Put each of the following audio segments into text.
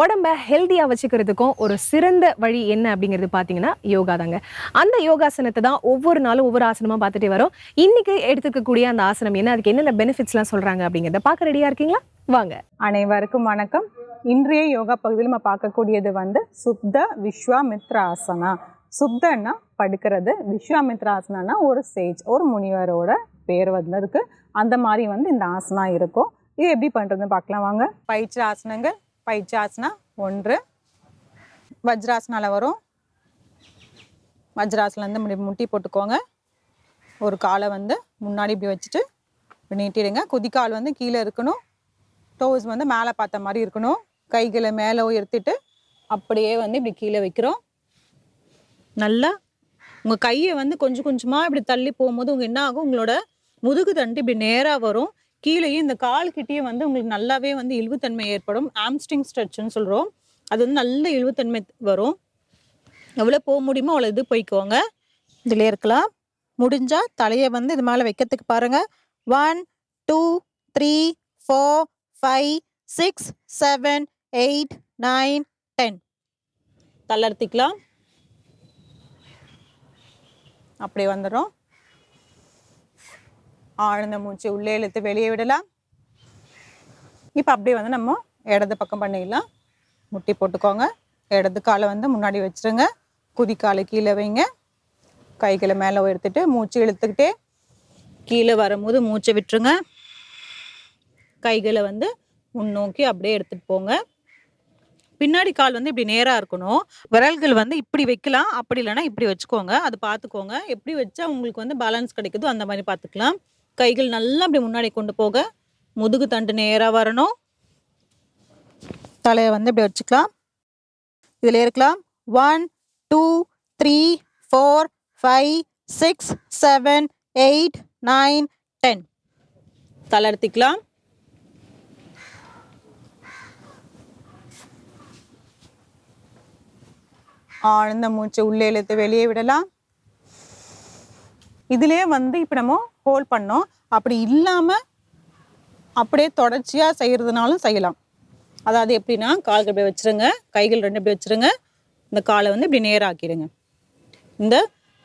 உடம்ப ஹெல்த்தியாக வச்சுக்கிறதுக்கும் ஒரு சிறந்த வழி என்ன அப்படிங்கிறது பார்த்தீங்கன்னா யோகா தாங்க. அந்த யோகாசனத்தை தான் ஒவ்வொரு நாளும் ஒவ்வொரு ஆசனமாக பார்த்துட்டே வரோம். இன்னைக்கு எடுத்துக்கக்கூடிய அந்த ஆசனம் என்ன? அதுக்கு என்னென்ன பெனிஃபிட்ஸ்லாம் சொல்கிறாங்க அப்படிங்கிறத பார்க்க ரெடியாக இருக்கீங்களா? வாங்க. அனைவருக்கும் வணக்கம். இன்றைய யோகா பகுதியில் நம்ம பார்க்கக்கூடியது வந்து சுப்த விஸ்வாமித்ராசனா சுப்தன்னா படுக்கிறது. விஸ்வாமித்ராசனா ஒரு சேஜ் ஒரு முனிவரோட பேர் வந்து அந்த மாதிரி வந்து இந்த ஆசனா இருக்கும். இது எப்படி பண்ணுறதுன்னு பார்க்கலாம் வாங்க. பயிற்சி ஆசனங்கள் பைச்சாசனா ஒன்று. வஜ்ராசனால வரும். வஜ்ராசனில் இப்படி முட்டி போட்டுக்கோங்க. ஒரு காலை வந்து முன்னாடி இப்படி வச்சுட்டு இப்படி நீட்டிடுங்க. குதிக்கால் வந்து கீழே இருக்கணும். டோஸ் வந்து மேலே பார்த்த மாதிரி இருக்கணும். கைகளை மேலே உயர்த்திட்டு அப்படியே வந்து இப்படி கீழே வைக்கிறோம். நல்லா உங்கள் கையை வந்து கொஞ்சம் கொஞ்சமாக இப்படி தள்ளி போகும்போது உங்கள் என்ன ஆகும்? உங்களோட முதுகு தண்டு இப்படி நேராக வரும். கீழேயும் இந்த கால் கிட்டேயே வந்து உங்களுக்கு நல்லாவே வந்து இழுவுத்தன்மை ஏற்படும். ஆம்ஸ்டிங் ஸ்ட்ரெச்சுன்னு சொல்கிறோம் அது வந்து நல்ல இழுவுத்தன்மை வரும். எவ்வளோ போக முடியுமோ அவ்வளோ இது போய்க்கோங்க. இதில் இருக்கலாம். முடிஞ்சால் தலையை வந்து இது மேலே வைக்கிறதுக்கு பாருங்கள் one two three four five six seven eight nine ten தளர்த்திக்கலாம் அப்படியே வந்துடும் ஆழ்ந்த மூச்சு உள்ளே இழுத்து வெளியே விடலாம். இப்போ அப்படியே வந்து நம்ம இடது பக்கம் பண்ணிடலாம். முட்டி போட்டுக்கோங்க. இடது காலை வந்து முன்னாடி வச்சிருங்க. குதிக்காலை கீழே வைங்க. கைகளை மேலே உயர்த்திட்டு மூச்சு இழுத்துக்கிட்டே கீழே வரும்போது மூச்சை விட்டுருங்க. கைகளை வந்து முன்னோக்கி அப்படியே எடுத்துகிட்டு போங்க. பின்னாடி கால் வந்து இப்படி நேராக இருக்கணும். விரல்கள் வந்து இப்படி வைக்கலாம். அப்படி இல்லைன்னா இப்படி வச்சுக்கோங்க. அது பார்த்துக்கோங்க. எப்படி வச்சா உங்களுக்கு வந்து பேலன்ஸ் கிடைக்குதோ அந்த மாதிரி பார்த்துக்கலாம். கைகள் நல்லா அப்படி முன்னாடி கொண்டு போக. முதுகு தண்டு நேராக வரணும். தலையை வந்து இப்படி வச்சுக்கலாம். இதில் இருக்கலாம். One two three four five six seven eight nine ten தளர்த்திக்கலாம் ஆழ்ந்த மூச்சு உள்ளே இழுத்து வெளியே விடலாம். இதுலேயே வந்து இப்போ நம்ம ஹோல்ட் பண்ணோம். அப்படி இல்லாமல் அப்படியே தொடர்ச்சியாக செய்கிறதுனாலும் செய்யலாம். அதாவது எப்படின்னா கால்கள் இப்படி வச்சிருங்க கைகள் ரெண்டு இப்படி வச்சிருங்க இந்த காலை வந்து இப்படி நேராக்கிடுங்க. இந்த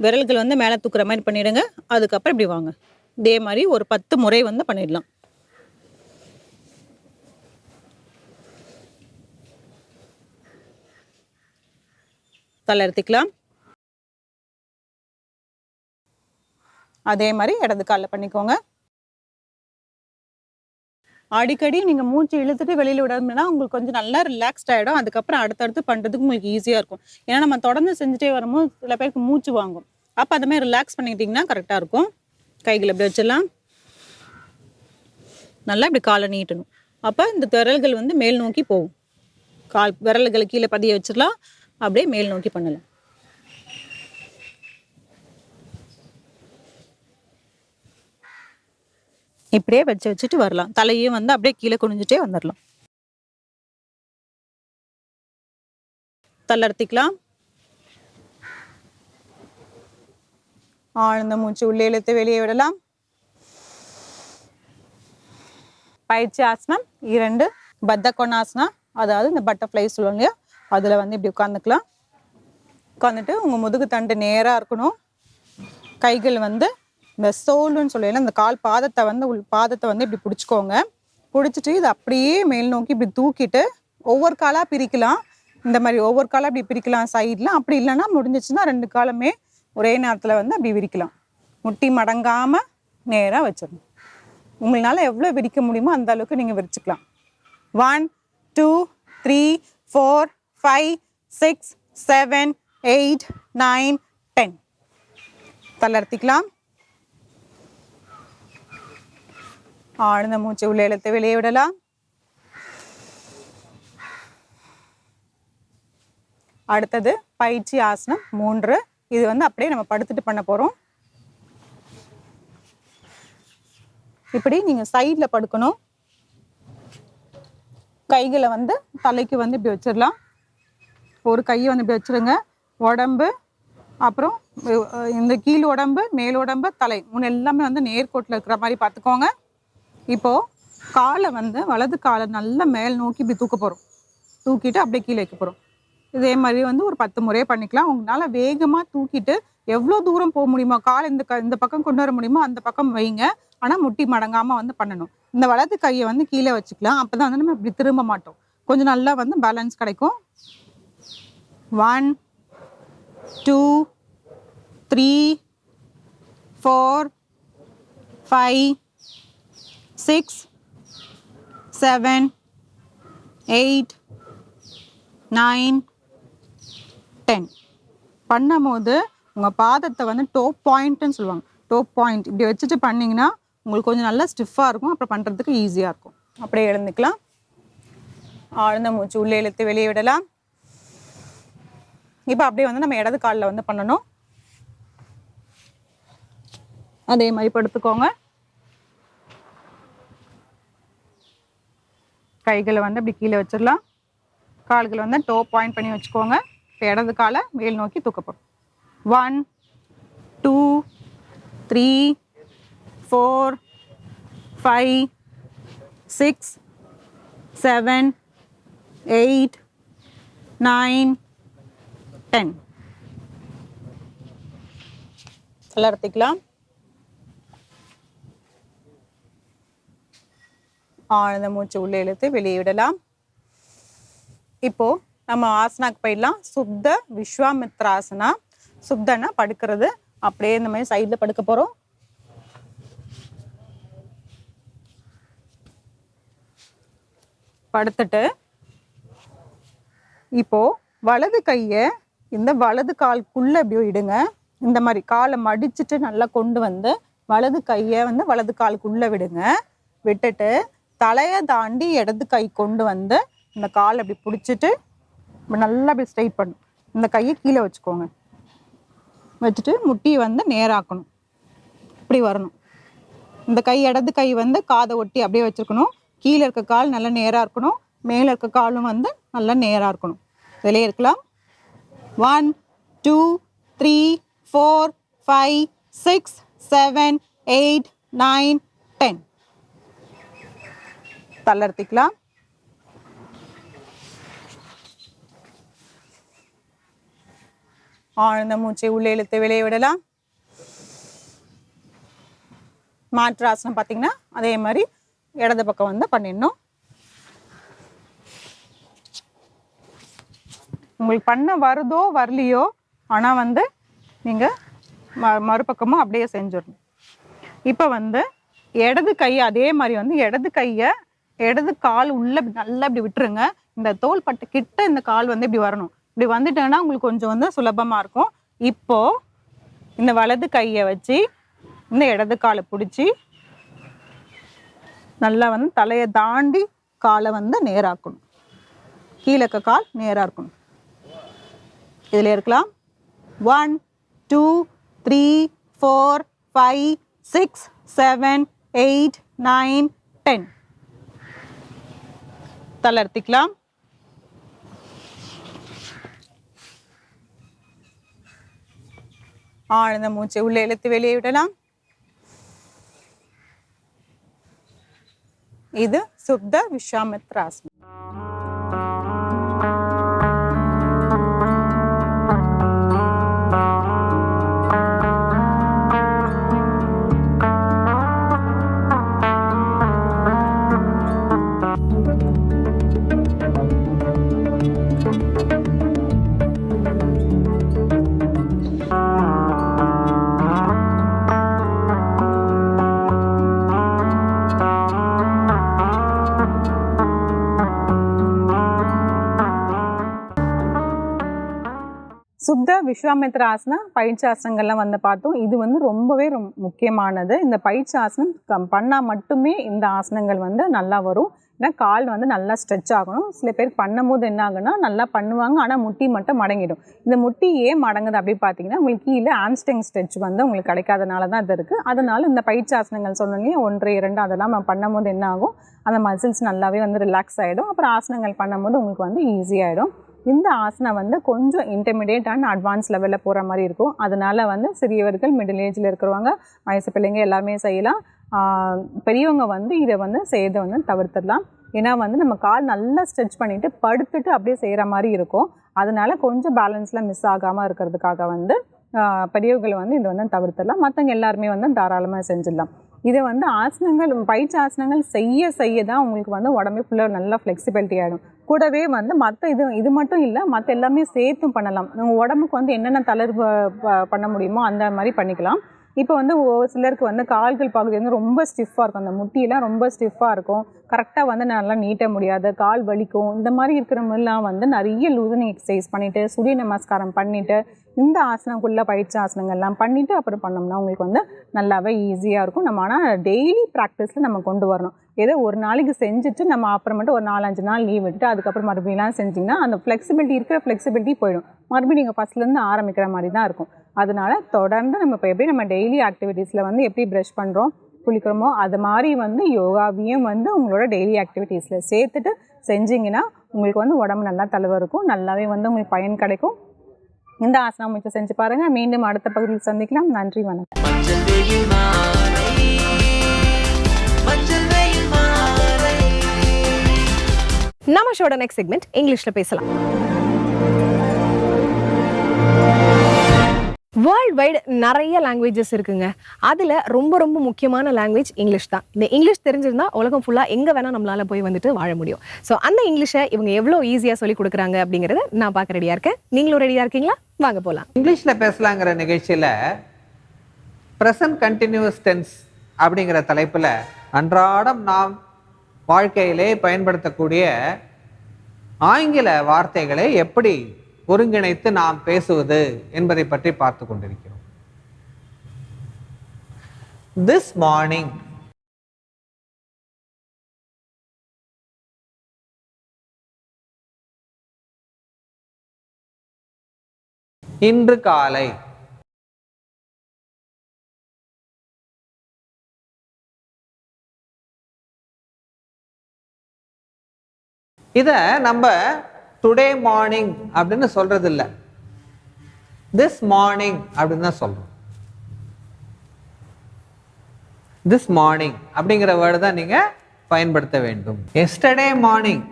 விரல்கள் வந்து மேலே தூக்குற மாதிரி பண்ணிடுங்க அதுக்கப்புறம் இப்படி வாங்க. இதே மாதிரி ஒரு பத்து முறை வந்து பண்ணிடலாம். தளர்த்திக்கலாம் அதே மாதிரி இடது காலில் பண்ணிக்கோங்க. அடிக்கடி நீங்கள் மூச்சு இழுத்துட்டு வெளியில் விடணும்னா உங்களுக்கு கொஞ்சம் நல்லா ரிலாக்ஸ்ட் ஆகிடும் அதுக்கப்புறம் அடுத்தடுத்து பண்ணுறதுக்கு உங்களுக்கு ஈஸியாக இருக்கும். ஏன்னா நம்ம தொடர்ந்து செஞ்சுட்டே வரும்போது சில பேருக்கு மூச்சு வாங்கும். அப்போ அந்த மாதிரி ரிலாக்ஸ் பண்ணிக்கிட்டிங்கன்னா கரெக்டாக இருக்கும். கைகளை இப்படி வச்சிடலாம். நல்லா இப்படி காலை நீட்டணும். அப்போ இந்த விரல்கள் வந்து மேல் நோக்கி போகும். கால் விரல்களை கீழே பதிய வச்சிடலாம். அப்படியே மேல் நோக்கி பண்ணலாம். இப்படியே வச்சு வச்சுட்டு வரலாம். தலையும் வந்து அப்படியே கீழே குனிஞ்சிட்டே வந்துடலாம் தள்ளர்த்திக்கலாம் ஆழ்ந்த மூச்சு உள்ளே இழுத்து வெளியே விடலாம். பயிற்சி ஆசனம் இரண்டு பத்த கொணாசனா அதாவது இந்த பட்டர்ஃப்ளை சொல்லுவாங்க இல்லையா? அதில் வந்து இப்படி உட்காந்துக்கலாம் உட்காந்துட்டு உங்கள் முதுகு தண்டு நேராக இருக்கணும். கைகள் வந்து இந்த சோல்னு சொல்லல இந்த கால் பாதத்தை வந்து உள் பாதத்தை வந்து இப்படி பிடிச்சிக்கோங்க. பிடிச்சிட்டு இது அப்படியே மேல் நோக்கி இப்படி தூக்கிட்டு ஒவ்வொரு காலாக பிரிக்கலாம். இந்த மாதிரி ஒவ்வொரு காலாக இப்படி பிரிக்கலாம் சைடில் அப்படி இல்லைன்னா முடிஞ்சிச்சுன்னா ரெண்டு காலமே ஒரே நேரத்தில் வந்து அப்படி விரிக்கலாம். முட்டி மடங்காமல் நேராக வச்சிடணும். உங்களால் எவ்வளோ விரிக்க முடியுமோ அந்த அளவுக்கு நீங்கள் விரிச்சுக்கலாம். One two three four five six seven eight nine ten தளர்த்திக்கலாம் ஆழ்ந்த மூச்சு உள்ளே இழுத்து வெளியே விடலாம் அடுத்தது பயிற்சி ஆசனம் மூன்று இது வந்து அப்படியே நம்ம படுத்துட்டு பண்ண போகிறோம் இப்படி நீங்கள் சைடில் படுக்கணும் கைகளை வந்து தலைக்கு வந்து இப்படி வச்சிடலாம் ஒரு கையை வந்து இப்படி வச்சிருங்க உடம்பு அப்புறம் இந்த கீழ் உடம்பு மேல் உடம்பு தலை மூணு எல்லாமே வந்து நேர்கோட்டில் இருக்கிற மாதிரி பார்த்துக்கோங்க இப்போது காலை வந்து வலது காலை நல்லா மேல் நோக்கி இப்படி தூக்க போகிறோம் தூக்கிட்டு அப்படியே கீழே வைக்க போகிறோம் இதே மாதிரி வந்து ஒரு பத்து முறையே பண்ணிக்கலாம். உங்களால் வேகமாக தூக்கிட்டு எவ்வளோ தூரம் போக முடியுமோ காலை இந்த க இந்த பக்கம் கொண்டு வர முடியுமோ அந்த பக்கம் வைங்க. ஆனால் முட்டி மடங்காமல் வந்து பண்ணணும். இந்த வலது கையை வந்து கீழே வச்சுக்கலாம். அப்போ தான் வந்து நம்ம இப்படி திரும்ப மாட்டோம். கொஞ்சம் நல்லா வந்து பேலன்ஸ் கிடைக்கும். One two three four five six seven eight nine ten பண்ணும்போது உங்கள் பாதத்தை வந்து டோப் பாயிண்ட்டுன்னு சொல்லுவாங்க. டோப் பாயிண்ட் இப்படி வச்சுட்டு பண்ணிங்கன்னா உங்களுக்கு கொஞ்சம் நல்லா ஸ்டிஃபாக இருக்கும். அப்புறம் பண்ணுறதுக்கு ஈஸியாக இருக்கும். அப்படியே எழுந்துக்கலாம். ஆழ்ந்த மூச்சு உள்ளே இழுத்து வெளியே விடலாம். இப்போ அப்படியே வந்து நம்ம இடது காலில் வந்து பண்ணணும். அதே மாதிரி படுத்துக்கோங்க. கைகளை வந்து அப்படி கீழே வச்சிடலாம். கால்களை வந்து டோ பாயிண்ட் பண்ணி வச்சுக்கோங்க. இப்போ இடது காலை மேல் நோக்கி தூக்கப்படும் one two three four five six seven eight nine ten தளர்த்திக்கலாம் ஆழ்ந்த மூச்சு உள்ளே இழுத்து வெளியே விடலாம். இப்போ நம்ம ஆசனாக்கு போயிடலாம். சுப்த விஸ்வாமித்ராசனா சுப்தனா படுக்கிறது. அப்படியே இந்த மாதிரி சைடில் படுக்க போகிறோம் படுத்துட்டு இப்போ வலது கையை இந்த வலது கால்குள்ள இப்படி இடுங்க. இந்த மாதிரி காலை மடிச்சுட்டு நல்லா கொண்டு வந்து வலது கையை வந்து வலது காலுக்குள்ளே விடுங்க. விட்டுட்டு தலையை தாண்டி இடது கை கொண்டு வந்து இந்த கால் அப்படி பிடிச்சிட்டு நல்லா அப்படி ஸ்ட்ரைட் பண்ணும் இந்த கையை கீழே வச்சுக்கோங்க. வச்சுட்டு முட்டியை வந்து நேராக்கணும். இப்படி வரணும். இந்த கை இடது கை வந்து காதை ஒட்டி அப்படியே வச்சுருக்கணும். கீழே இருக்க கால் நல்லா நேராக இருக்கணும். மேலே இருக்க காலும் வந்து நல்லா நேராக இருக்கணும். இதிலே இருக்கலாம். One two three four five six seven eight nine ten தள்ளர்த்திக்கலாம் ஆழ்ந்த மூச்சை உள்ளே இழுத்து வெளியே விடலாம். மாற்று ஆசனம் பார்த்தீங்கன்னா அதே மாதிரி இடது பக்கம் வந்து பண்ணிடணும். உங்களுக்கு பண்ண வருதோ வரலையோ ஆனால் வந்து நீங்கள் ம மறுபக்கமும் அப்படியே செஞ்சிடணும். இப்போ வந்து இடது கை அதே மாதிரி வந்து இடது கையை இடது கால் உள்ள இப்படி நல்லா இப்படி விட்டுருங்க. இந்த தோல் பட்டு கிட்ட இந்த கால் வந்து இப்படி வரணும். இப்படி வந்துட்டேன்னா உங்களுக்கு கொஞ்சம் வந்து சுலபமாக இருக்கும். இப்போ இந்த வலது கையை வச்சு இந்த இடது காலை பிடிச்சி நல்லா வந்து தலையை தாண்டி காலை வந்து நேராக்கணும். கீழக்க கால் நேராக இருக்கணும் இதில் இருக்கலாம். One two three four five six seven eight nine ten தளர்த்திக்கலாம் ஆழ்ந்த மூச்சை உள்ளே இழுத்து வெளியே விடலாம். இது சுப்த விஸ்வாமித்ராசனம். சுத்த விஸ்வாமித்ர ஆசனம் பயிற்சி ஆசனங்கள்லாம் வந்து பார்த்தோம். இது வந்து ரொம்பவே ரொம்ப முக்கியமானது. இந்த பயிற்சி ஆசனம் கம்- பண்ணால் மட்டுமே இந்த ஆசனங்கள் வந்து நல்லா வரும். ஏன்னா கால் வந்து நல்லா ஸ்ட்ரெச் ஆகணும். சில பேர் பண்ணும்போது என்ன ஆகுன்னா நல்லா பண்ணுவாங்க. ஆனால் முட்டி மட்டும் மடங்கிடும். இந்த முட்டி ஏன் மடங்குது அப்படி பார்த்தீங்கன்னா உங்களுக்கு கீழே ஆம்ஸ்டிங் ஸ்ட்ரெச் வந்து உங்களுக்கு கிடைக்காதனால தான் இது இருக்குது அதனால் இந்த பயிற்சி ஆசனங்கள் சொன்னோன்னே ஒன்று இரண்டு அதெல்லாம் நம்ம பண்ணும்போது என்ன ஆகும்? அந்த மசில்ஸ் நல்லாவே வந்து ரிலாக்ஸ் ஆகிடும் அப்புறம் ஆசனங்கள் பண்ணும்போது உங்களுக்கு வந்து ஈஸியாகிடும் இந்த ஆசனம் வந்து கொஞ்சம் இன்டர்மீடியட் அண்ட் அட்வான்ஸ் லெவலில் போகிற மாதிரி இருக்கும். அதனால் வந்து சிறியவர்கள் மிடில் ஏஜில் இருக்கிறவங்க வயசு பிள்ளைங்க எல்லாமே செய்யலாம். பெரியவங்க வந்து இதை வந்து செய்யறதை வந்து தவிர்த்துடலாம். ஏன்னா வந்து நம்ம கால் நல்லா ஸ்ட்ரெச் பண்ணிவிட்டு படுத்துட்டு அப்படியே செய்கிற மாதிரி இருக்கும். அதனால கொஞ்சம் பேலன்ஸில் மிஸ் ஆகாமல் இருக்கிறதுக்காக வந்து பெரியவர்கள் வந்து இதை வந்து தவிர்த்துடலாம். மற்றவங்க எல்லாருமே வந்து தாராளமாக செஞ்சிடலாம். இதை வந்து ஆசனங்கள் பயிற்சி ஆசனங்கள் செய்ய செய்ய தான் உங்களுக்கு வந்து உடம்பே ஃபுல்லாக நல்லா ஃப்ளெக்சிபிலிட்டி ஆகிடும் கூடவே வந்து மற்ற இது இது மட்டும் இல்லை மற்ற எல்லாமே சேர்த்தும் பண்ணலாம். உங்கள் உடம்புக்கு வந்து என்னென்ன தளர்வு ப- பண்ண முடியுமோ அந்த மாதிரி பண்ணிக்கலாம். இப்போ வந்து ஒரு சிலருக்கு வந்து கால்கள் பகுதி வந்து ரொம்ப ஸ்டிஃபாக இருக்கும். அந்த முட்டியெல்லாம் ரொம்ப ஸ்டிஃபாக இருக்கும். கரெக்டாக வந்து நல்லா நீட்ட முடியாது. கால் வலிக்கும். இந்த மாதிரி இருக்கிறவங்கலாம் வந்து நிறைய லூசனிங் எக்ஸசைஸ் பண்ணிவிட்டு சூரிய நமஸ்காரம் பண்ணிவிட்டு இந்த ஆசனங்குள்ளே பயிற்சி ஆசனங்கள்லாம் பண்ணிவிட்டு அப்புறம் பண்ணோம்னா உங்களுக்கு வந்து நல்லாவே ஈஸியாக இருக்கும். நம்ம ஆனால் டெய்லி ப்ராக்டிஸில் நம்ம கொண்டு வரணும். ஏதோ ஒரு நாளைக்கு செஞ்சுட்டு நம்ம அப்புறமேட்டு ஒரு நாலஞ்சு நாள் லீவ் விட்டுட்டு அதுக்கப்புறம் மறுபடியெல்லாம் செஞ்சிங்கன்னா அந்த ஃப்ளெக்சிபிலிட்டி இருக்கிற ஃப்ளெக்சிபிலிட்டி போயிடும். மறுபடியும் நீங்கள் ஃபஸ்ட்லேருந்து ஆரம்பிக்கிற மாதிரி தான் இருக்கும். அதனால் தொடர்ந்து நம்ம இப்போ எப்படி நம்ம டெய்லி ஆக்டிவிட்டீஸில் வந்து எப்படி ப்ரஷ் பண்ணுறோம் குளிக்கிறோமோ அது மாதிரி வந்து யோகாவையும் வந்து உங்களோட டெய்லி ஆக்டிவிட்டீஸில் சேர்த்துட்டு செஞ்சிங்கன்னா உங்களுக்கு வந்து உடம்பு நல்லா தளவு இருக்கும். நல்லாவே வந்து உங்களுக்கு பயன் கிடைக்கும். இந்த ஆசனம் முயற்சி செஞ்சு பாருங்கள் மீண்டும் அடுத்த பகுதியில் சந்திக்கலாம். நன்றி வணக்கம். மஞ்சள் வெயில் மாலை. மஞ்சள் வெயில் மாலை. நம்ம ஷோட நெக்ஸ்ட் செக்மெண்ட் இங்கிலீஷ்ல பேசலாம். வேர்ல்ட் வைடு நிறைய லாங்குவேஜஸ் இருக்குங்க. அதில் ரொம்ப ரொம்ப முக்கியமான லாங்குவேஜ் இங்கிலீஷ் தான். இந்த இங்கிலீஷ் தெரிஞ்சிருந்தா உலகம் ஃபுல்லாக எங்கே வேணால் நம்மளால போய் வந்துட்டு வாழ முடியும். ஸோ அந்த இங்கிலீஷை இவங்க எவ்வளோ ஈஸியாக சொல்லி கொடுக்குறாங்க அப்படிங்கிறத நான் பார்க்க ரெடியாக இருக்கேன். நீங்களும் ரெடியாக இருக்கீங்களா? வாங்க போகலாம் இங்கிலீஷில் பேசலாங்கிற நிகழ்ச்சியில் ப்ரெசன்ட் கண்டினியூஸ் டென்ஸ் அப்படிங்கிற தலைப்பில் அன்றாடம் நாம் வாழ்க்கையிலே பயன்படுத்தக்கூடிய ஆங்கில வார்த்தைகளை எப்படி ஒருங்கிணைத்து நாம் பேசுவது என்பதை பற்றி பார்த்து கொண்டிருக்கிறோம். திஸ் மார்னிங் இன்று காலை இத நம்ம டுடே மார்னிங் அப்படின்னு சொல்றது இல்லை திஸ் மார்னிங் அப்படின்னு தான் சொல்றோம். திஸ் மார்னிங் அப்படிங்கிற வேர்டு தான் நீங்க பயன்படுத்த வேண்டும். எஸ்டர்டே மார்னிங்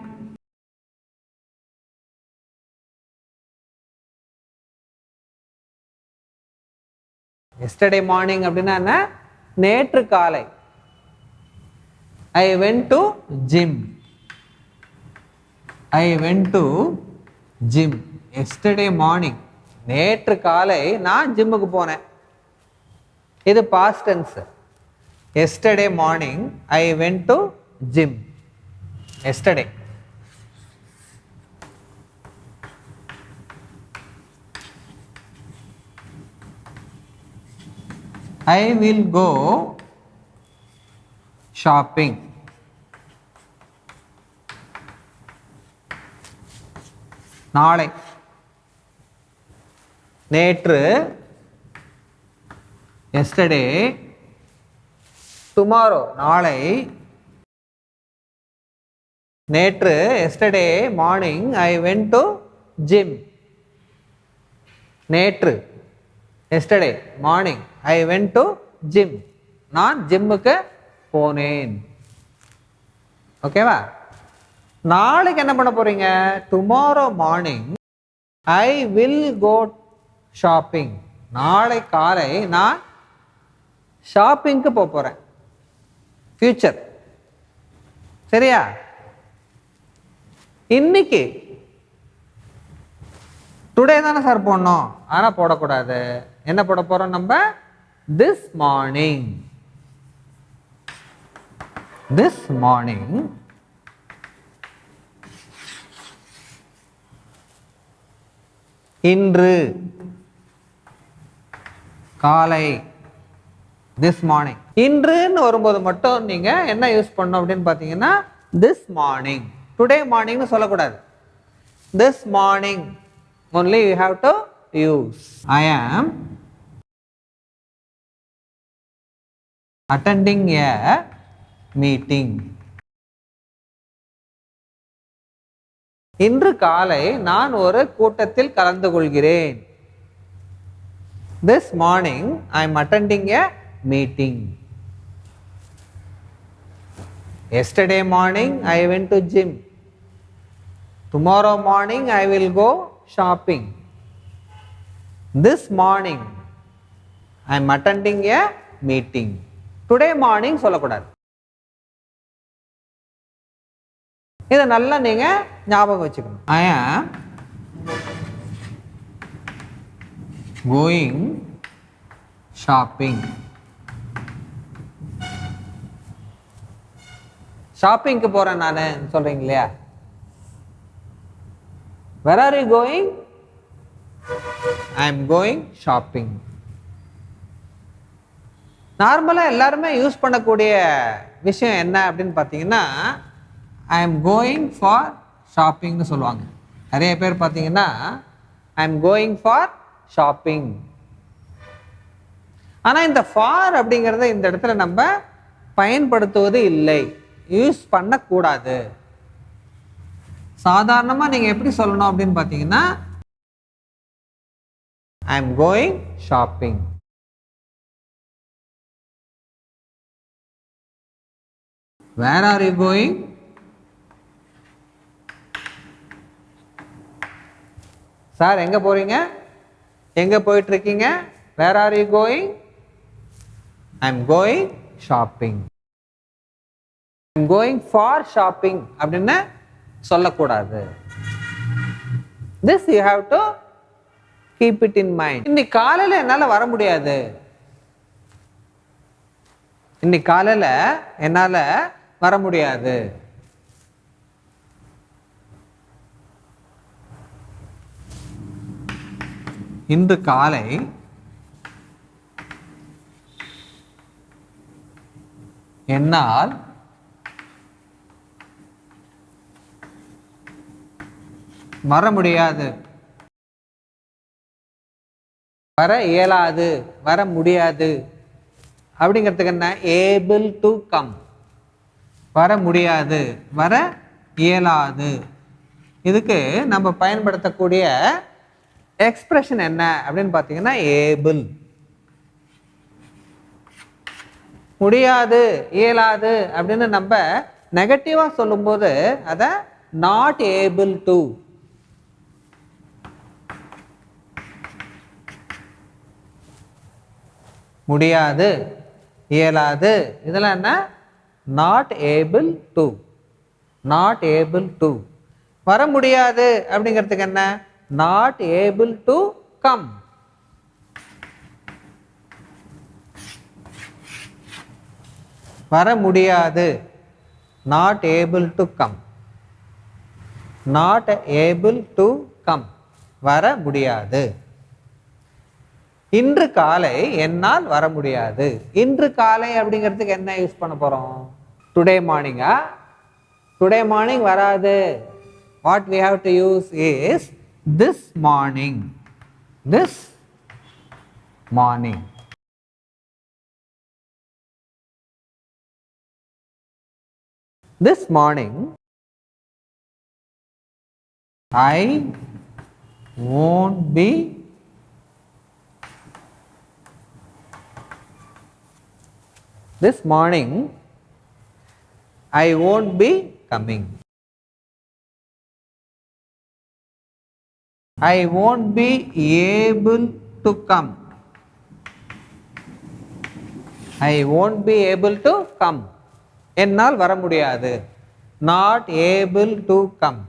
எஸ்டர்டே மார்னிங் அப்படின்னா என்ன? நேற்று காலை. I went to gym I went to gym yesterday morning நேற்று காலை நான் ஜிம்முக்கு போனேன். இது past tense yesterday morning I went to gym yesterday I will go shopping நாளை. நேற்று எஸ்டர்டே டுமாரோ நாளை. நேற்று yesterday morning I went to gym நேற்று yesterday morning I went to gym நான் ஜிம்முக்கு போனேன். ஓகேவா நாளைக்கு என்ன பண்ண போறீங்க? Tomorrow morning I will go shopping நாளை காலை நான் ஷாப்பிங்க்கு போக போறேன். ஃபியூச்சர் சரியா? இன்னைக்கு டுடே தானே சார் போடணும். ஆனால் போடக்கூடாது. என்ன போட போறோம் நம்ம? திஸ் மார்னிங் திஸ் மார்னிங் இன்று காலை திஸ் மார்னிங் இன்றுன்னு வரும்போது மட்டும் நீங்க என்ன யூஸ் பண்ணணும் அப்படின்னு பார்த்தீங்கன்னா திஸ் மார்னிங் டுடே மார்னிங்னு சொல்லக்கூடாது. This morning only you have to use I am attending a meeting. இன்று காலை நான் ஒரு கூட்டத்தில் கலந்து கொள்கிறேன். This morning I am attending a meeting yesterday morning I went to gym tomorrow morning I will go shopping this morning I am attending a meeting today morning சொல்லக்கூடாது. இதை நல்லா நீங்கள் ஞாபகம் வச்சுக்கணும். ஐ ஆம் கோயிங் ஷாப்பிங் ஷாப்பிங்க்கு போகிறேன் நான் சொல்கிறீங்க இல்லையா? Where are you going I am going shopping நார்மலாக எல்லாருமே யூஸ் பண்ணக்கூடிய விஷயம் என்ன அப்படின்னு பார்த்தீங்கன்னா ஐ எம் கோயிங் ஃபார் ஷாப்பிங்னு சொல்லுவாங்க. நிறைய பேர் பார்த்தீங்கன்னா I am going for shopping ஆனால் இந்த ஃபார் அப்படிங்கிறத இந்த இடத்துல நம்ம பயன்படுத்துவது இல்லை. யூஸ் பண்ணக்கூடாது. சாதாரணமாக நீங்கள் எப்படி சொல்லணும் அப்படின்னு பார்த்தீங்கன்னா I am going shopping where are you going sir எங்கே போகிறீங்க எங்கே போயிட்டுருக்கீங்க? Where are you going I am going shopping I'm going for shopping அப்படின்னு சொல்லக்கூடாது. This you have to keep it in mind இன்னைக்கு காலையில் என்னால் வர முடியாது. இன்னைக்கு காலையில் என்னால் வர முடியாது. இன்று காலை என்னால் வர முடியாது. வர இயலாது வர முடியாது. அப்படிங்கிறதுக்கு என்ன? ஏபிள் டு கம் வர முடியாது வர இயலாது. இதுக்கு நம்ம பயன்படுத்தக்கூடிய எக்ஸ்பிரஷன் என்ன அப்படின்னு பார்த்தீங்கன்னா ஏபிள் முடியாது இயலாது அப்படின்னு நம்ம நெகட்டிவாக சொல்லும்போது அதை நாட் ஏபிள் டு முடியாது இயலாது. இதெல்லாம் என்ன? Not able to not able to வர முடியாது அப்படிங்கிறதுக்கு என்ன? நாட் ஏபிள் டு கம் வர முடியாது not able to come not able to come வர முடியாது இன்று காலை என்னால் வர முடியாது இன்று காலை அப்படிங்கிறதுக்கு என்ன யூஸ் பண்ண போகிறோம் டுடே மார்னிங்கா டுடே மார்னிங் வராது. What we have to use is this morning. This morning. This morning, I won't be this morning I won't be coming. I won't be able to come. I won't be able to come. என்னால் வர முடியாது. Not able to come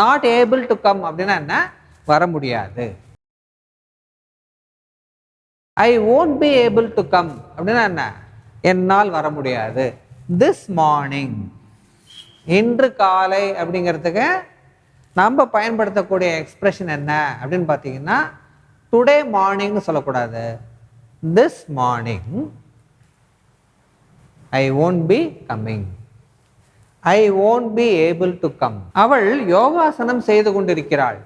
not able to come அப்படின்னா என்ன? வர முடியாது. I won't be able to come அப்படின்னா என்ன? என்னால் வர முடியாது. திஸ் மார்னிங் இன்று காலை அப்படிங்கிறதுக்கு நம்ம பயன்படுத்தக்கூடிய எக்ஸ்ப்ரெஷன் என்ன அப்படின்னு பார்த்தீங்கன்னா டுடே மார்னிங்னு சொல்லக்கூடாது. This morning I won't be coming I won't be able to come அவள் யோகாசனம் செய்து கொண்டிருக்கிறாள்.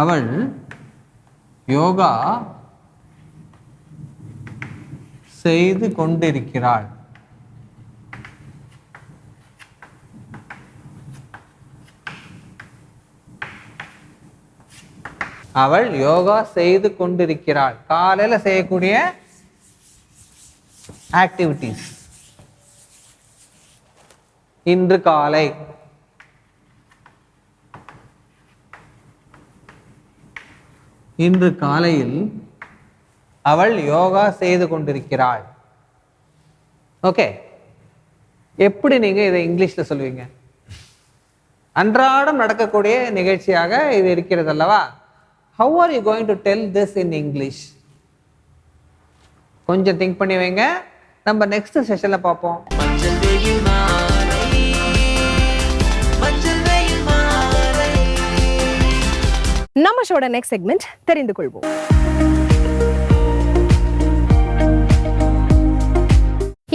அவள் யோகா செய்து கொண்டிருக்கிறாள். அவள் யோகா செய்து கொண்டிருக்கிறாள். காலையில செய்யக்கூடிய ஆக்டிவிட்டீஸ் இன்று காலை. இன்று காலையில் அவள் யோகா செய்து கொண்டிருக்கிறாள். ஓகே. எப்படி நீங்க இதை இங்கிலீஷ்ல சொல்லுவீங்க அன்றாடம் நடக்கக்கூடிய நிகழ்ச்சியாக இது இருக்கிறது அல்லவா? How are you going to tell this in English கொஞ்சம் திங்க் பண்ணி வைங்க. நம்ம நெக்ஸ்ட் செஷனில் பார்ப்போம். நம்ம ஷோட நெக்ஸ்ட் செக்மெண்ட் தெரிந்து கொள்வோம்.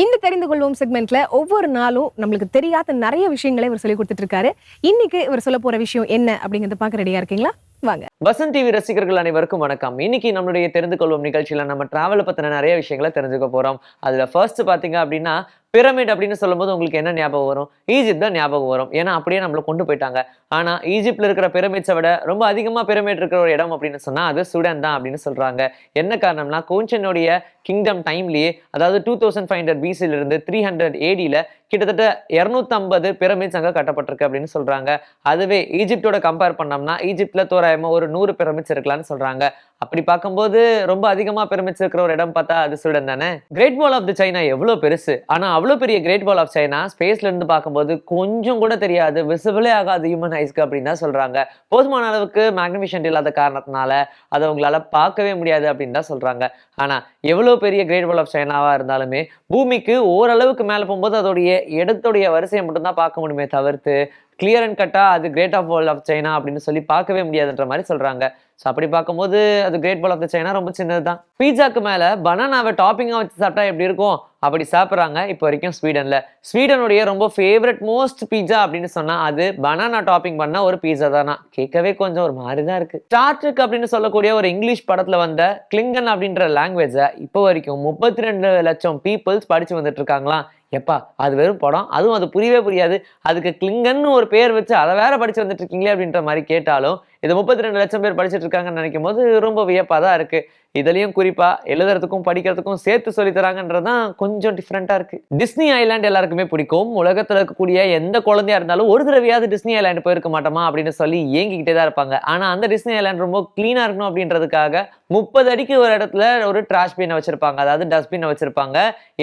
இந்த தெரிந்து கொள்வோம் செக்மெண்ட்ல ஒவ்வொரு நாளும் நம்மளுக்கு தெரியாத நிறைய விஷயங்களை இவர் சொல்லி கொடுத்துட்டு இருக்காரு. இன்னைக்கு இவர் சொல்ல போற விஷயம் என்ன அப்படிங்கறத பார்க்க ரெடியா இருக்கீங்களா? வாங்க. வசந்த் டிவி ரசிகர்கள் அனைவருக்கும் வணக்கம். இன்னைக்கு நம்மளுடைய தெரிந்து கொள்வோம் நிகழ்ச்சியில நம்ம டிராவலை பத்தின நிறைய விஷயங்களை தெரிஞ்சுக்க போறோம். அதுல ஃபர்ஸ்ட் பாத்தீங்க அப்படின்னா பிரமிட் அப்படின்னு சொல்லும்போது உங்களுக்கு என்ன ஞாபகம் வரும்? ஈஜிப்ட் தான் ஞாபகம் வரும். ஏன்னா அப்படியே நம்மளை கொண்டு போயிட்டாங்க. ஆனா ஈஜிப்டில் இருக்கிற பிரமிட்ஸை விட ரொம்ப அதிகமா பிரமிட் இருக்கிற ஒரு இடம் அப்படின்னு சொன்னா அது சுடன் தான் அப்படின்னு சொல்றாங்க. என்ன காரணம்னா கோஞ்சனுடைய கிங்டம் டைம்லயே அதாவது டூ தௌசண்ட் ஃபைவ் ஹண்ட்ரட் பிசில இருந்து த்ரீ ஹண்ட்ரட் ஏடியில் கிட்டத்தட்ட இரநூத்தம்பது பிரமிட்ஸ் அங்க கட்டப்பட்டிருக்கு அப்படின்னு சொல்றாங்க. அதுவே ஈஜிப்டோட கம்பேர் பண்ணோம்னா ஈஜிப்ட்ல தோராயமா ஒரு நூறு பிரமிட்ஸ் இருக்கலாம்னு சொல்றாங்க. அப்படி பார்க்கும்போது ரொம்ப அதிகமா பிரமிட்ஸ் இருக்கிற ஒரு இடம் பார்த்தா அது சுடன் தானே? Great wall of the China எவ்வளவு பெருசு. ஆனா அவ்வளவு பெரிய கிரேட் வால் ஆஃப் சைனா ஸ்பேஸ்ல இருந்து பார்க்கும்போது கொஞ்சம் கூட தெரியாது. விசிபிளே ஆகாது ஹியூமன் ஐஸ்க்கு அப்படின்னு தான் சொல்றாங்க. போதுமான அளவுக்கு மேக்னிஃபிஷன் இல்லாத காரணத்தினால அதை அவங்களால பார்க்கவே முடியாது அப்படின்னு தான் சொல்றாங்க. ஆனா எவ்வளவு பெரிய கிரேட் வால் ஆஃப் சைனாவா இருந்தாலுமே பூமிக்கு ஓரளவுக்கு மேல போகும்போது அதோடைய இடத்துடைய வரிசையை மட்டும்தான் பார்க்க முடியுமே தவிர்த்து கிளியர் அண்ட் கட்டா அது great of world of China அப்படின்னு சொல்லி பார்க்கவே முடியாதுன்ற மாதிரி சொல்றாங்க. ஸோ அப்படி பார்க்கும்போது அது great wall of the China ரொம்ப சின்னது தான் பீட்சாக்கு மேலே பனானாவை டாப்பிங்காக வச்சு சாப்பிட்டா எப்படி இருக்கும்? அப்படி சாப்பிட்றாங்க இப்போ வரைக்கும் ஸ்வீடனில். ஸ்வீடனுடைய ரொம்ப ஃபேவரட் மோஸ்ட் பீட்சா அப்படின்னு சொன்னால் அது பனானா டாப்பிங் பண்ண ஒரு பீட்சா தானா? கேட்கவே கொஞ்சம் ஒரு மாதிரி தான் இருக்குது ஸ்டார்ட்ரிக் அப்படின்னு சொல்லக்கூடிய ஒரு இங்கிலீஷ் படத்தில் வந்த கிளிங்கன் அப்படின்ற லாங்குவேஜை இப்போ வரைக்கும் முப்பத்தி ரெண்டு லட்சம் பீப்புள்ஸ் படித்து வந்துட்டு இருக்காங்களாம். எப்பா அது வெறும் படம் அதுவும் அது புரியவே புரியாது. அதுக்கு கிளிங்கன்னு ஒரு பேர் வச்சு அதை வேற படிச்சு வந்துட்டு இருக்கீங்களே அப்படின்ற மாதிரி கேட்டாலும் இது முப்பத்தி ரெண்டு லட்சம் பேர் படிச்சுட்டு இருக்காங்கன்னு நினைக்கும் போது ரொம்ப வியப்பாக தான் இருக்குது இதுலேயும் குறிப்பாக எழுதுறதுக்கும் படிக்கிறதுக்கும் சேர்த்து சொல்லித்தராங்கன்றது தராங்கன்றதுதான் கொஞ்சம் டிஃப்ரெண்ட்டாக இருக்குது டிஸ்னி ஐலாண்ட் எல்லாருக்குமே பிடிக்கும். உலகத்தில் இருக்கக்கூடிய எந்த குழந்தையா இருந்தாலும் ஒரு தடவையாவது டிஸ்னி ஐலாண்ட் போயிருக்க மாட்டோமா அப்படின்னு சொல்லி ஏங்கிக்கிட்டே தான் இருப்பாங்க. ஆனால் அந்த டிஸ்னி ஐலாண்ட் ரொம்ப க்ளீனாக இருக்கணும் அப்படின்றதுக்காக முப்பது அடிக்கு ஒரு இடத்துல ஒரு ட்ராஷ் பின்னை வச்சிருப்பாங்க. அதாவது டஸ்ட்பினை வச்சிருப்பாங்க.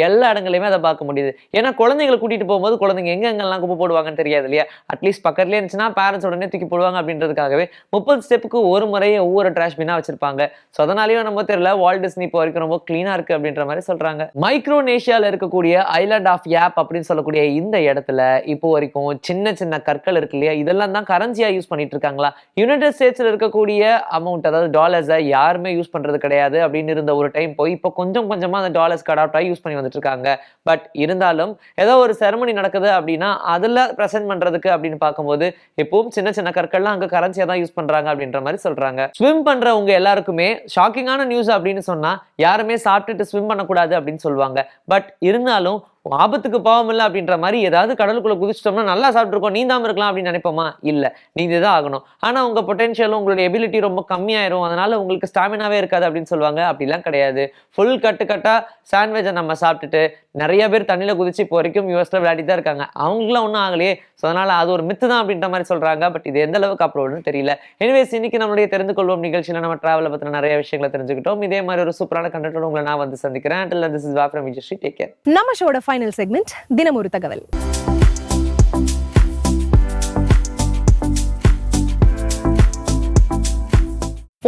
எல்லா இடங்களையுமே அதை பார்க்க முடியுது. ஏன்னா குழந்தைங்களை கூட்டிட்டு போகும்போது குழந்தைங்க எங்கெங்கெல்லாம் குப்பை போடுவாங்கன்னு தெரியாது இல்லையா? அட்லீஸ்ட் பக்கத்துலேயே இருந்துச்சுன்னா பேரண்ட்ஸ் உடனே தூக்கி போடுவாங்க அப்படின்றதுக்காகவே முப்பது ஸ்டெப்புக்கு ஒரு முறையே ஒவ்வொரு ட்ராஷ் பின்னா வச்சிருப்பாங்க. ஸோ அதனாலயும் நம்ம தெரியல வால் டிஸ்னி இப்போ வரைக்கும் ரொம்ப கிளீனா இருக்கு அப்படின்ற மாதிரி சொல்றாங்க. மைக்ரோனேஷியால இருக்கக்கூடிய ஐலாண்ட் ஆஃப் யாப் அப்படின்னு சொல்லக்கூடிய இந்த இடத்துல இப்போ வரைக்கும் சின்ன சின்ன கற்கள் இருக்கு இல்லையா? இதெல்லாம் தான் கரன்சியா யூஸ் பண்ணிட்டு இருக்காங்களா? யுனைடெட் ஸ்டேட்ஸ்ல இருக்கக்கூடிய அமௌண்ட் அதாவது டாலர்ஸை யாருமே யூஸ் பண்றது கிடையாது அப்படின்னு இருந்த ஒரு டைம் போய் இப்போ கொஞ்சம் கொஞ்சமா அந்த டாலர்ஸ் அடாப்ட் ஆகி யூஸ் பண்ணி வந்துட்டு இருக்காங்க. பட் இருந்தாலும் ஏதோ ஒரு செரமனி நடக்குது அப்படின்னா அதில் ப்ரெசென்ட் பண்றதுக்கு அப்படின்னு பார்க்கும்போது இப்பவும் சின்ன சின்ன கற்கள்லாம் அங்கே கரன்சியாக தான் யூஸ் பண்றாங்க அப்படின்ற மாதிரி சொல்றாங்க. ஸ்விம் பண்றவங்க எல்லாருக்குமே ஷாக்கிங்கான நியூஸ் அப்படின்னு சொன்னா யாருமே சாப்பிட்டுட்டு ஸ்விம் பண்ணக்கூடாது அப்படின்னு சொல்லுவாங்க. பட் இருந்தாலும் ஆபத்துக்கு பாவம் இல்லை அப்படின்ற மாதிரி ஏதாவது கடலுக்குள்ளே குதிச்சிட்டோம்னா நல்லா சாப்பிட்ருக்கோம் நீந்தாமல் இருக்கலாம் அப்படின்னு நினைப்போமா? இல்லை. நீந்தே தான் ஆகணும். ஆனால் உங்கள் பொட்டென்ஷியலும் உங்களுடைய எபிலிட்டி ரொம்ப கம்மியாயிரும். அதனால உங்களுக்கு ஸ்டாமினாவே இருக்காது அப்படின்னு சொல்லுவாங்க. அப்படிலாம் கிடையாது. ஃபுல் கட்டு கட்டாக சாண்ட்விச்சை நம்ம சாப்பிட்டுட்டு நிறைய பேர் தண்ணியில் குதிச்சு இப்போ வரைக்கும் யூஎஸில் விளையாடிட்டு தான் இருக்காங்க. அவங்களும் ஒன்றும் ஆகலையே. ஸோ அதனால அது ஒரு மித்து தான் அப்படின்ற மாதிரி சொல்கிறாங்க பட் இது எந்த அளவுக்கு அப்ரோடுன்னு தெரியல. எனிவேஸ் இன்னைக்கு நம்மளுடைய தெரிந்து கொள்வோம் நிகழ்ச்சியில நம்ம ட்ராவலை பற்றின நிறைய விஷயங்களை தெரிஞ்சுக்கிட்டோம். இதே மாதிரி ஒரு சூப்பரான கண்டென்ட்டோட உங்களை நான் வந்து சந்திக்கிறேன். Until this is Vafram take care நம்ம ஷோட ஃபைனல் செக்மெண்ட் தினம் ஒரு தகவல்.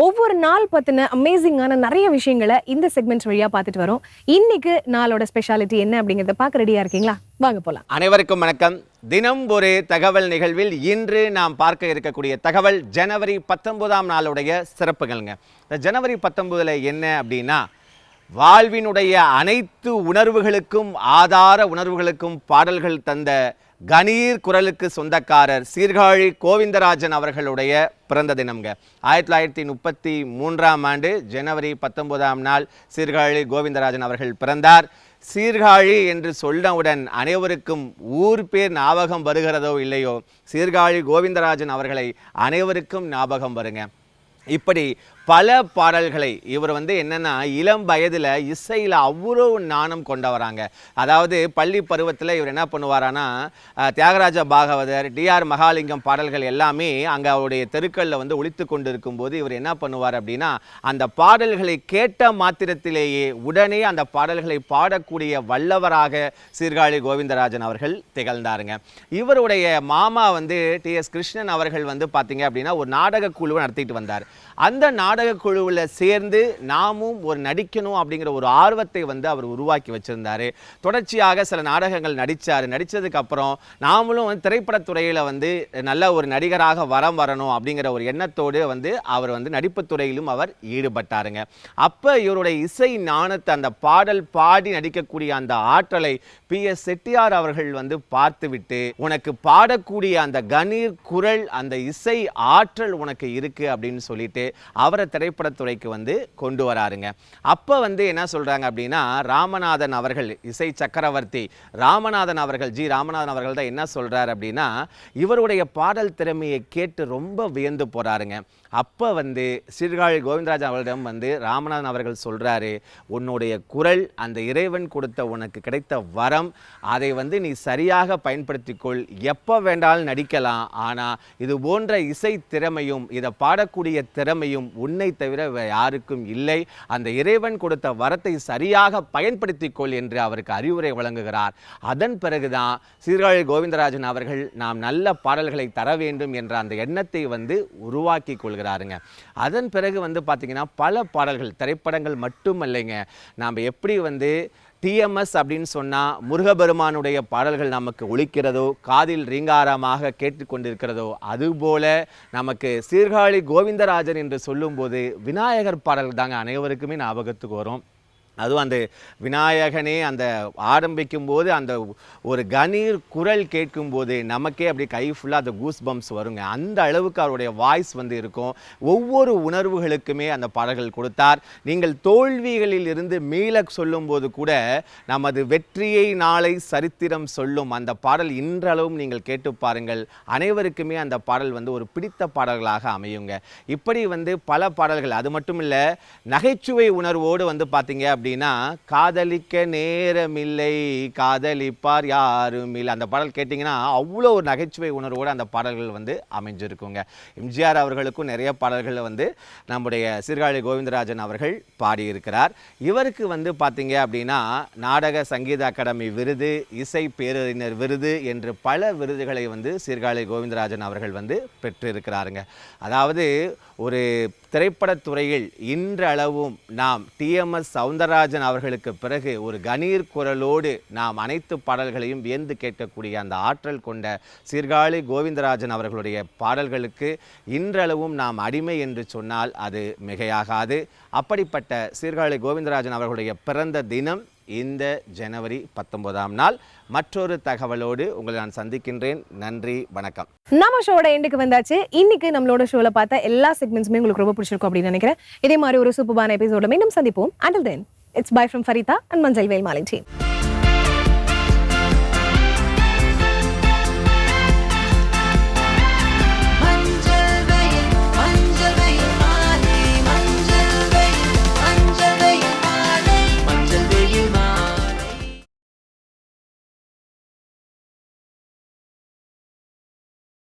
ஒவ்வொரு நாள் பற்றின அமேசிங்கான நிறைய விஷயங்களை இந்த செக்மெண்ட் வழியா பார்த்துட்டு வரோம். இன்னைக்கு நாளோட ஸ்பெஷாலிட்டி என்ன அப்படிங்கறத பார்க்க ரெடியா இருக்கீங்களா? வாங்க போலாம். அனைவருக்கும் வணக்கம். தினம் ஒரு தகவல் நிகழ்வில் இன்று நாம் பார்க்க இருக்கக்கூடிய தகவல் ஜனவரி பத்தொன்பதாம் நாளுடைய சிறப்புகள்ங்க. இந்த ஜனவரி பத்தொன்பதுல என்ன அப்படின்னா வாழ்வினுடைய அனைத்து உணர்வுகளுக்கும் ஆதார உணர்வுகளுக்கும் பாடல்கள் தந்த கணீர் குரலுக்கு சொந்தக்காரர் சீர்காழி கோவிந்தராஜன் அவர்களுடைய பிறந்த தினம்ங்க. ஆயிரத்தி தொள்ளாயிரத்தி முப்பத்தி மூன்றாம் ஆண்டு ஜனவரி பத்தொன்பதாம் நாள் சீர்காழி கோவிந்தராஜன் அவர்கள் பிறந்தார். சீர்காழி என்று சொன்னவுடன் அனைவருக்கும் ஊர் பேர் ஞாபகம் வருகிறதோ இல்லையோ சீர்காழி கோவிந்தராஜன் அவர்களை அனைவருக்கும் ஞாபகம் வருங்க. இப்படி பல பாடல்களை இவர் வந்து என்னென்னா இளம் வயதில் இசையில் அவ்வளோ நாணம் கொண்டவராங்க. அதாவது பள்ளி பருவத்தில் இவர் என்ன பண்ணுவாரானா தியாகராஜ பாகவதர் டிஆர் மகாலிங்கம் பாடல்கள் எல்லாமே அங்கே அவருடைய தெருக்களில் வந்து ஒழித்து கொண்டு இருக்கும்போது இவர் என்ன பண்ணுவார் அப்படின்னா அந்த பாடல்களை கேட்ட மாத்திரத்திலேயே உடனே அந்த பாடல்களை பாடக்கூடிய வல்லவராக சீர்காழி கோவிந்தராஜன் அவர்கள் திகழ்ந்தாருங்க. இவருடைய மாமா வந்து டி எஸ் கிருஷ்ணன் அவர்கள் வந்து பார்த்தீங்க அப்படின்னா ஒரு நாடக குழுவை நடத்திட்டு வந்தார். அந்த நாடக நாடக குழுவில் சேர்ந்து நாமும் ஒரு நடிக்கணும் அப்படிங்கிற ஒரு ஆர்வத்தை வந்து அவர் உருவாக்கி வச்சிருந்தாரு. தொடர்ச்சியாக சில நாடகங்கள் நடித்தார் நடித்ததுக்கப்புறம் நாமளும் வந்து திரைப்படத்துறையில் வந்து நல்ல ஒரு நடிகராக வரம் வரணும் அப்படிங்கிற ஒரு எண்ணத்தோடு வந்து அவர் வந்து நடிப்பு துறையிலும் அவர் ஈடுபட்டாருங்க. அப்போ இவருடைய இசை ஞானத்தை அந்த பாடல் பாடி நடிக்கக்கூடிய அந்த ஆற்றலை பி. எஸ். செட்டியார் அவர்கள் வந்து பார்த்துவிட்டு உனக்கு பாடக்கூடிய அந்த கணீர் குரல் அந்த இசை ஆற்றல் உனக்கு இருக்கு அப்படின்னு சொல்லிட்டு அவரை திரைப்படத்துறைக்கு வந்து கொண்டு வராருங்க. அப்போ வந்து என்ன சொல்கிறாங்க அப்படின்னா ராமநாதன் அவர்கள் இசை சக்கரவர்த்தி ராமநாதன் அவர்கள் ஜி ராமநாதன் அவர்கள் தான் என்ன சொல்கிறார் அப்படின்னா இவருடைய பாடல் திறமையை கேட்டு ரொம்ப வியந்து போகிறாருங்க அப்போ வந்து சீர்காழி கோவிந்தராஜ் அவர்களிடம் வந்து ராமநாதன் அவர்கள் சொல்கிறாரு உன்னுடைய குரல் அந்த இறைவன் கொடுத்த உனக்கு கிடைத்த வரம் அதை வந்து நீ சரியாக பயன்படுத்திக்கொள். எப்போ வேண்டாலும் நடிக்கலாம். ஆனால் இது போன்ற இசை திறமையும் இதை பாடக்கூடிய திறமையும் உன் உன்னை தவிர யாருக்கும் இல்லை. அந்த இறைவன் கொடுத்த வரத்தை சரியாக பயன்படுத்திக்கொள் என்று அவருக்கு அறிவுரை வழங்குகிறார். அதன் பிறகுதான் சீர்காழி கோவிந்தராஜன் அவர்கள் நாம் நல்ல பாடல்களை தர வேண்டும் என்ற அந்த எண்ணத்தை வந்து உருவாக்கி கொள்கிறாருங்க. அதன் பிறகு வந்து பார்த்திங்கன்னா பல பாடல்கள் திரைப்படங்கள் மட்டுமல்லைங்க. நாம் எப்படி வந்து டிஎம்எஸ் அப்படின்னு சொன்னால் முருகபெருமானுடைய பாடல்கள் நமக்கு ஒழிக்கிறதோ காதில் ரீங்காரமாக கேட்டுக்கொண்டிருக்கிறதோ அதுபோல நமக்கு சீர்காழி கோவிந்தராஜன் என்று சொல்லும்போது விநாயகர் பாடல் தாங்க அனைவருக்குமே ஞாபகத்துக்கு வரும். அதுவும் அந்த விநாயகனே அந்த ஆரம்பிக்கும் போது அந்த ஒரு கணீர் குரல் கேட்கும்போது நமக்கே அப்படி கை ஃபுல்லாக அந்த கூஸ் பம்ப்ஸ் வருங்க. அந்த அளவுக்கு அவருடைய வாய்ஸ் வந்து இருக்கும். ஒவ்வொரு உணர்வுகளுக்குமே அந்த பாடல்கள் கொடுத்தார். நீங்கள் தோல்விகளில் இருந்து மீள சொல்லும்போது கூட நமது வெற்றியை நாளை சரித்திரம் சொல்லும் அந்த பாடல் இன்றளவும் நீங்கள் கேட்டு பாருங்கள். அனைவருக்குமே அந்த பாடல் வந்து ஒரு பிடித்த பாடல்களாக அமையுங்க. இப்படி வந்து பல பாடல்கள் அது மட்டும் இல்லை நகைச்சுவை உணர்வோடு வந்து பார்த்தீங்க அப்படின்னா காதலிக்க நேரமில்லை காதலிப்பார் யாரும் இல்லை. அந்த பாடல் கேட்டிங்கன்னா அவ்வளோ ஒரு நகைச்சுவை உணர்வோடு அந்த பாடல்கள் வந்து அமைஞ்சிருக்குங்க. எம்ஜிஆர் அவர்களுக்கும் நிறைய பாடல்கள் வந்து நம்முடைய சீர்காழி கோவிந்தராஜன் அவர்கள் பாடியிருக்கிறார். இவருக்கு வந்து பார்த்தீங்க அப்படின்னா நாடக சங்கீத அகாடமி விருது இசை பேரறிஞர் விருது என்று பல விருதுகளை வந்து சீர்காழி கோவிந்தராஜன் அவர்கள் வந்து பெற்றிருக்கிறாருங்க. அதாவது ஒரு திரைப்படத்துறையில் இன்றளவும் நாம் டிஎம்எஸ் சவுந்தரராஜன் அவர்களுக்கு பிறகு ஒரு கணீர் குரலோடு நாம் அனைத்து பாடல்களையும் வியந்து கேட்கக்கூடிய அந்த ஆற்றல் கொண்ட சீர்காழி கோவிந்தராஜன் அவர்களுடைய பாடல்களுக்கு இன்றளவும் நாம் அடிமை என்று சொன்னால் அது மிகையாகாது. அப்படிப்பட்ட சீர்காழி கோவிந்தராஜன் அவர்களுடைய பிறந்த தினம் இந்த ஜனவரி பத்தொன்பதாம் நாள். மற்றொரு தகவலோடு உங்களை நான் சந்திக்கின்றேன். நன்றி வணக்கம். நம்ம ஷோட எண்டுக்கு வந்தாச்சு. இன்னைக்கு நம்மளோட ஷோல பார்த்த எல்லா செக்மெண்ட்ஸுமே உங்களுக்கு ரொம்ப பிடிச்சிருக்கும் அப்படின்னு நினைக்கிறேன். இதே மாதிரி ஒரு சூப்பரான எபிசோட மீண்டும் சந்திப்போம். Until then it's bye from Farida and Manjal Vel மாலை